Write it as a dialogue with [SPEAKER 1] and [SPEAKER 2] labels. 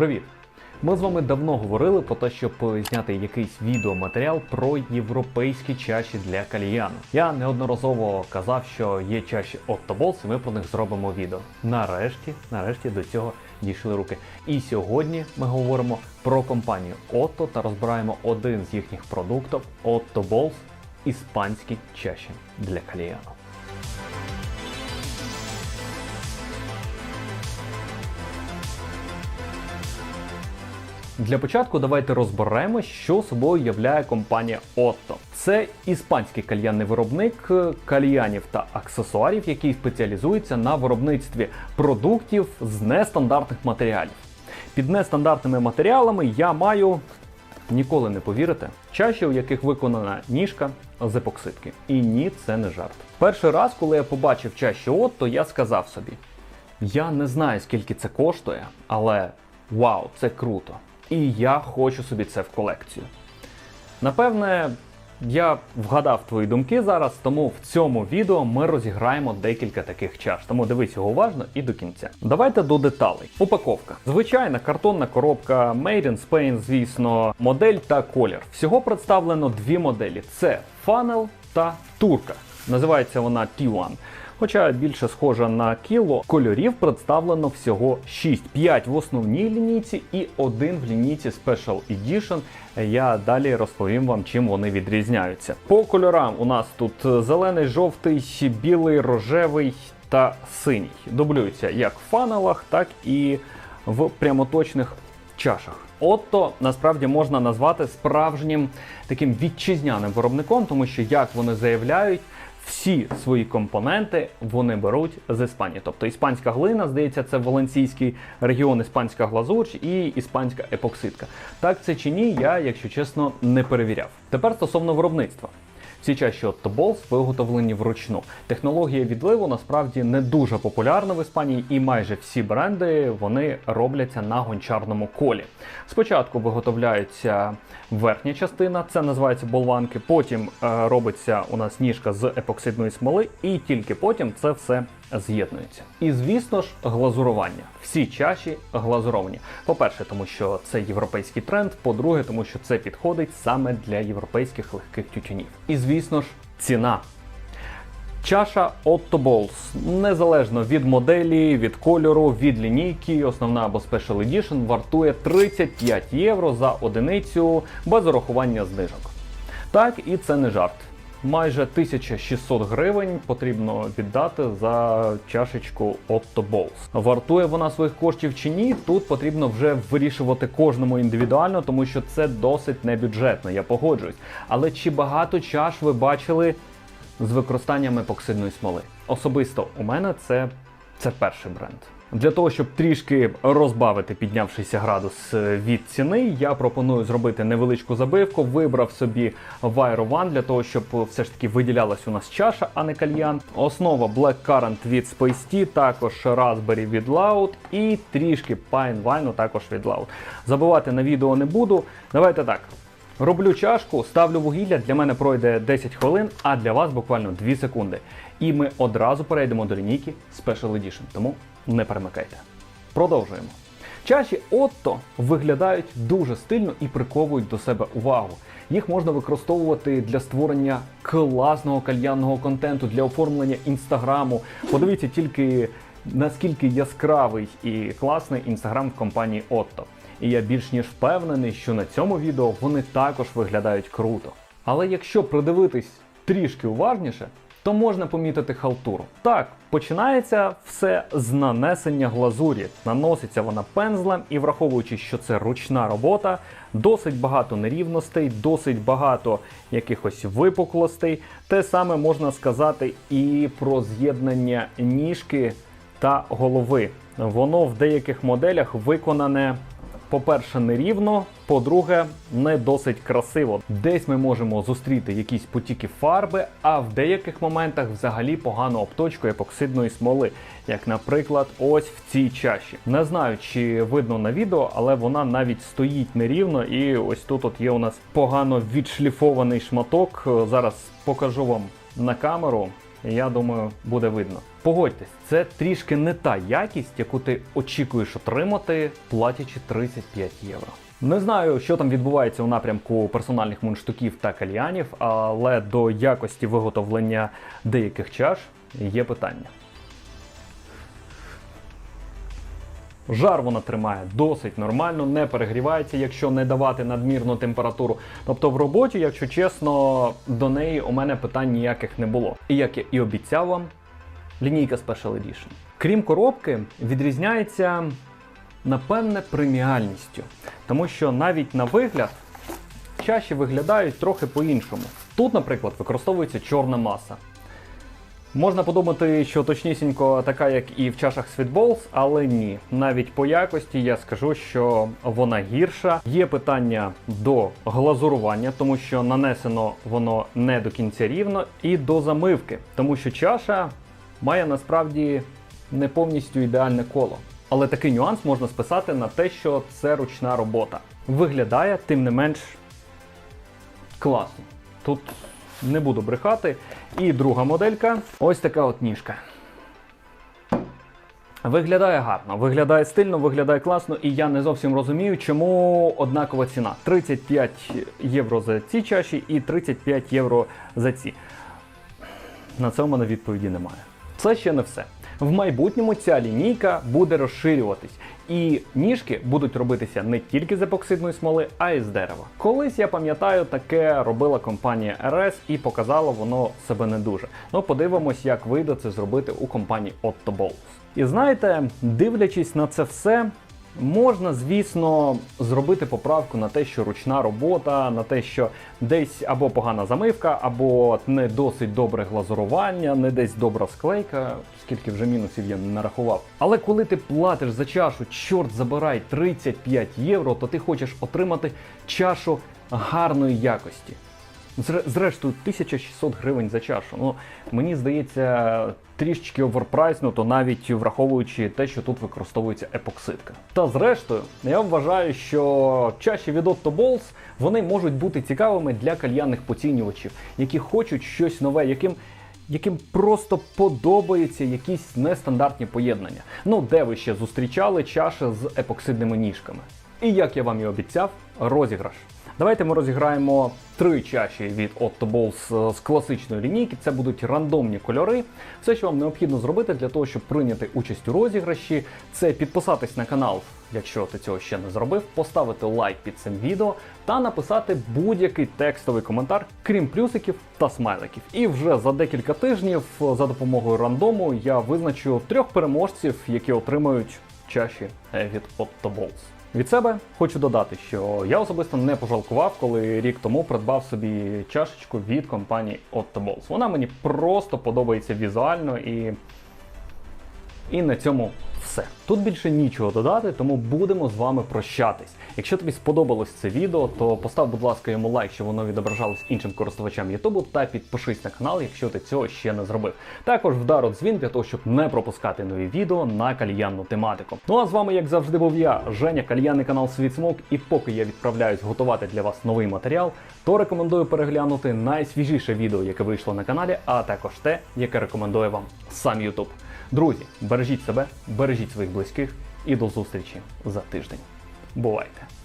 [SPEAKER 1] Привіт! Ми з вами давно говорили про те, щоб зняти якийсь відеоматеріал про європейські чаші для кальяну. Я неодноразово казав, що є чаші Balls, і ми про них зробимо відео. Нарешті, нарешті до цього дійшли руки. І сьогодні ми говоримо про компанію Otto та розбираємо один з їхніх продуктів Otto Balls – іспанські чаші для кальяну. Для початку давайте розберемо, що собою являє компанія Otto. Це іспанський кальянний виробник е, кальянів та аксесуарів, який спеціалізується на виробництві продуктів з нестандартних матеріалів. Під нестандартними матеріалами я маю ніколи не повірите, чаші, у яких виконана ніжка з епоксидки. І ні, це не жарт. Перший раз, коли я побачив чаші Otto, я сказав собі: я не знаю, скільки це коштує, але вау, це круто. І я хочу собі це в колекцію. Напевне, я вгадав твої думки зараз, тому в цьому відео ми розіграємо декілька таких чаш. Тому дивись його уважно і до кінця. Давайте до деталей. Упаковка. Звичайна картонна коробка Made in Spain, звісно, модель та колір. Всього представлено дві моделі: це Funnel та Турка. Називається вона T1. Хоча більше схожа на кіло, кольорів представлено всього 6. 5 в основній лінійці і один в лінійці Special Edition. Я далі розповім вам, чим вони відрізняються. По кольорам у нас тут зелений, жовтий, білий, рожевий та синій. Дублюються як в фанелах, так і в прямоточних чашах. Отто насправді можна назвати справжнім таким вітчизняним виробником, тому що як вони заявляють. Всі свої компоненти вони беруть з Іспанії. Тобто іспанська глина, здається, це Валенційський регіон, іспанська глазур і іспанська епоксидка. Так це чи ні, я, якщо чесно, не перевіряв. Тепер стосовно виробництва. Всі чаші от Balls виготовлені вручну. Технологія відливу насправді не дуже популярна в Іспанії, і майже всі бренди вони робляться на гончарному колі. Спочатку виготовляється верхня частина, це називається болванки. Потім е, робиться у нас ніжка з епоксидної смоли, і тільки потім це все з'єднується. І звісно ж, глазурування. Всі чаші глазуровані. По-перше, тому що це європейський тренд. По-друге, тому що це підходить саме для європейських легких тютюнів. І звісно ж, ціна. Чаша Otto Balls, незалежно від моделі, від кольору, від лінійки, основна або Special Edition вартує 35 євро за одиницю без урахування знижок. Так, і це не жарт. Майже 1600 гривень потрібно віддати за чашечку Otto Balls. Вартує вона своїх коштів чи ні? Тут потрібно вже вирішувати кожному індивідуально, тому що це досить небюджетно, я погоджуюсь. Але чи багато чаш ви бачили з використанням епоксидної смоли? Особисто у мене це, це перший бренд. Для того, щоб трішки розбавити піднявшийся градус е, від ціни, я пропоную зробити невеличку забивку. Вибрав собі Viro One для того, щоб все ж таки виділялась у нас чаша, а не кальян. Основа Black Currant від Space Tea, також Raspberry від Loud і трішки Pine Wine також від Loud. Забивати на відео не буду. Давайте так. Роблю чашку, ставлю вугілля, для мене пройде 10 хвилин, а для вас буквально 2 секунди. І ми одразу перейдемо до лінійки Special Edition, тому не перемикайте. Продовжуємо. Чаші Otto виглядають дуже стильно і приковують до себе увагу. Їх можна використовувати для створення класного кальянного контенту, для оформлення інстаграму. Подивіться тільки наскільки яскравий і класний інстаграм в компанії Otto. І я більш ніж впевнений, що на цьому відео вони також виглядають круто. Але якщо придивитись трішки уважніше, то можна помітити халтуру. Так, починається все з нанесення глазурі. Наноситься вона пензлем, і враховуючи, що це ручна робота, досить багато нерівностей, досить багато якихось випуклостей. Те саме можна сказати і про з'єднання ніжки та голови. Воно в деяких моделях виконане. По-перше, нерівно, по-друге, не досить красиво. Десь ми можемо зустріти якісь потіки фарби, а в деяких моментах взагалі погану обточку епоксидної смоли, як, наприклад, ось в цій чаші. Не знаю, чи видно на відео, але вона навіть стоїть нерівно, і ось тут от є у нас погано відшліфований шматок. Зараз покажу вам на камеру. Я думаю, буде видно. Погодьтесь, це трішки не та якість, яку ти очікуєш отримати, платячи 35 євро. Не знаю, що там відбувається у напрямку персональних мундштуків та кальянів, але до якості виготовлення деяких чаш є питання. Жар вона тримає досить нормально, не перегрівається, якщо не давати надмірну температуру. Тобто в роботі, якщо чесно, до неї у мене питань ніяких не було. І як я і обіцяв вам, лінійка Special Edition. Крім коробки, відрізняється напевне преміальністю, тому що навіть на вигляд чаші виглядають трохи по-іншому. Тут, наприклад, використовується чорна маса. Можна подумати, що точнісінько така, як і в чашах Sweetballs, але ні. Навіть по якості я скажу, що вона гірша. Є питання до глазурування, тому що нанесено воно не до кінця рівно, і до замивки, тому що чаша має насправді не повністю ідеальне коло. Але такий нюанс можна списати на те, що це ручна робота. Виглядає, тим не менш, класно. Тут не буду брехати. І друга моделька ось така от ніжка. Виглядає гарно, виглядає стильно, виглядає класно, і я не зовсім розумію, чому однакова ціна. 35 євро за ці чаші і 35 євро за ці. На це у мене відповіді немає. Це ще не все. В майбутньому ця лінійка буде розширюватись, і ніжки будуть робитися не тільки з епоксидної смоли, а й з дерева. Колись я пам'ятаю, таке робила компанія RS і показало воно себе не дуже. Ну подивимось, як вийде це зробити у компанії Otto Balls. І знаєте, дивлячись на це все. Можна, звісно, зробити поправку на те, що ручна робота, на те, що десь або погана замивка, або не досить добре глазурування, не десь добра склейка, скільки вже мінусів я не нарахував. Але коли ти платиш за чашу, чорт забирай 35 євро, то ти хочеш отримати чашу гарної якості. Зре- Зрештою, 1600 гривень за чашу. Ну, мені здається, трішечки оверпрайснуто, навіть враховуючи те, що тут використовується епоксидка. Та зрештою, я вважаю, що чаші від Otto Bowls, вони можуть бути цікавими для кальянних поцінювачів, які хочуть щось нове, яким. Яким просто подобаються якісь нестандартні поєднання. Ну, де ви ще зустрічали чаші з епоксидними ніжками? І як я вам і обіцяв, розіграш. Давайте ми розіграємо три чаші від Otto Bowls з класичної лінійки. Це будуть рандомні кольори. Все, що вам необхідно зробити для того, щоб прийняти участь у розіграші, це підписатись на канал, якщо ти цього ще не зробив, поставити лайк під цим відео та написати будь-який текстовий коментар, крім плюсиків та смайликів. І вже за декілька тижнів за допомогою рандому я визначу трьох переможців, які отримають чаші е, від Otto Bowls. Від себе хочу додати, що я особисто не пожалкував, коли рік тому придбав собі чашечку від компанії Otto Balls. Вона мені просто подобається візуально і. І на цьому все. Тут більше нічого додати, тому будемо з вами прощатись. Якщо тобі сподобалось це відео, то постав, будь ласка, йому лайк, щоб воно відображалось іншим користувачам Ютубу, та підпишись на канал, якщо ти цього ще не зробив. Також вдар у дзвін для того, щоб не пропускати нові відео на кальянну тематику. Ну а з вами, як завжди, був я, Женя, кальянний канал Світ Смок. І поки я відправляюсь готувати для вас новий матеріал, то рекомендую переглянути найсвіжіше відео, яке вийшло на каналі, а також те, яке рекомендує вам сам Ютуб. Друзі, бережіть себе, бережіть своїх близьких і до зустрічі за тиждень. Бувайте!